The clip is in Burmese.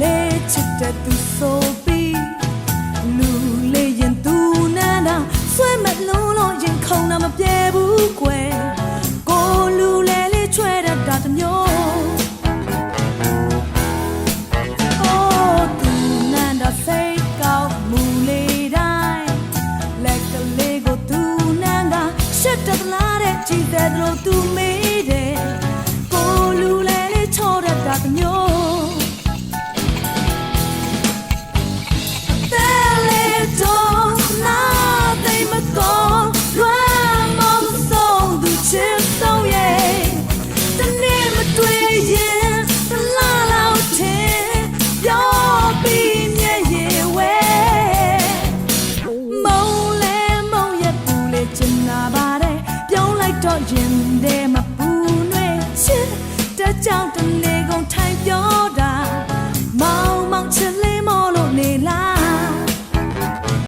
လေးချစ်တဲ့သူဆိုပြီးလူလေးရင်သူနာနာဆွဲမလုံးလို့ရင်ခုံတာမပြေဘူးကွယ်ကိုလူလေးလေးချွဲတတ်တာတစ်မျိုး Oh, tu nanda sei cao mù lê đai Lẹ ပူလေချ